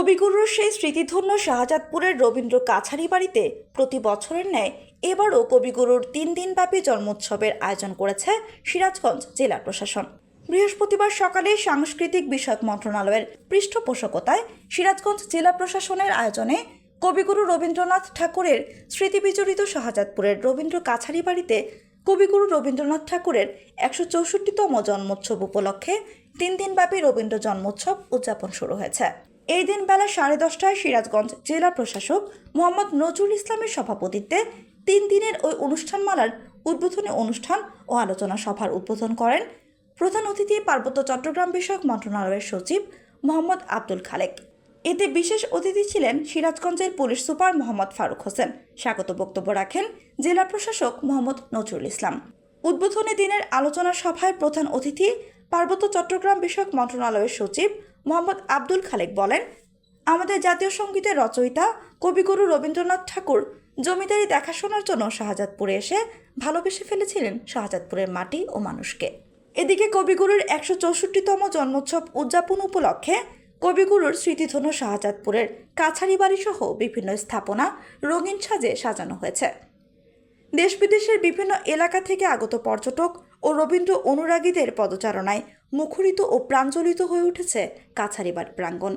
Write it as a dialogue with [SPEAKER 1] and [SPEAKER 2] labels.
[SPEAKER 1] কবিগুরুর সেই স্মৃতিধন্য শাহজাদপুরের রবীন্দ্র কাছারি বাড়িতে প্রতি বছরের ন্যায় এবারও কবিগুরুর তিন দিনব্যাপী জন্মোৎসবের আয়োজন করেছে সিরাজগঞ্জ জেলা প্রশাসন। বৃহস্পতিবার সকালে সাংস্কৃতিক বিষয়ক মন্ত্রণালয়ের পৃষ্ঠপোষকতায় সিরাজগঞ্জ জেলা প্রশাসনের আয়োজনে কবিগুরু রবীন্দ্রনাথ ঠাকুরের স্মৃতিবিজড়িত শাহজাদপুরের রবীন্দ্র কাছারি বাড়িতে কবিগুরু রবীন্দ্রনাথ ঠাকুরের একশো চৌষট্টিতম জন্মোৎসব উপলক্ষে তিন দিনব্যাপী রবীন্দ্র জন্মোৎসব উদযাপন শুরু হয়েছে। এই দিন বেলা সাড়ে দশটায় সিরাজগঞ্জ জেলা প্রশাসক মোহাম্মদ নজরুল ইসলামের সভাপতিত্বে তিন দিনের ওই অনুষ্ঠানমালার উদ্বোধনী অনুষ্ঠান ও আলোচনা সভার উদ্বোধন করেন প্রধান অতিথি পার্বত্য চট্টগ্রাম বিষয়ক মন্ত্রণালয়ের সচিব মোহাম্মদ আব্দুল খালেক। এতে বিশেষ অতিথি ছিলেন সিরাজগঞ্জের পুলিশ সুপার মোহাম্মদ ফারুক হোসেন। স্বাগত বক্তব্য রাখেন জেলা প্রশাসক মোহাম্মদ নজরুল ইসলাম। উদ্বোধনী দিনের আলোচনা সভায় প্রধান অতিথি পার্বত্য চট্টগ্রাম বিষয়ক মন্ত্রণালয়ের সচিব মোহাম্মদ আব্দুল খালেক বলেন, আমাদের জাতীয় সঙ্গীতের রচয়িতা কবিগুরু রবীন্দ্রনাথ ঠাকুর জমিদারি দেখাশোনার জন্য শাহজাদপুরে এসে ভালোবেসে ফেলেছিলেন শাহজাদপুরের মাটি ও মানুষকে। এদিকে কবিগুরুর একশো চৌষট্টিতম জন্মোৎসব উদযাপন উপলক্ষে কবিগুরুর স্মৃতিধন্য শাহজাদপুরের কাছারি বাড়িসহ বিভিন্ন স্থাপনা রঙিন সাজে সাজানো হয়েছে। দেশ বিদেশের বিভিন্ন এলাকা থেকে আগত পর্যটক ও রবীন্দ্র অনুরাগীদের পদচারণায় মুখরিত ও প্রাঞ্জলিত হয়ে উঠেছে কাছারিবাড় প্রাঙ্গণ।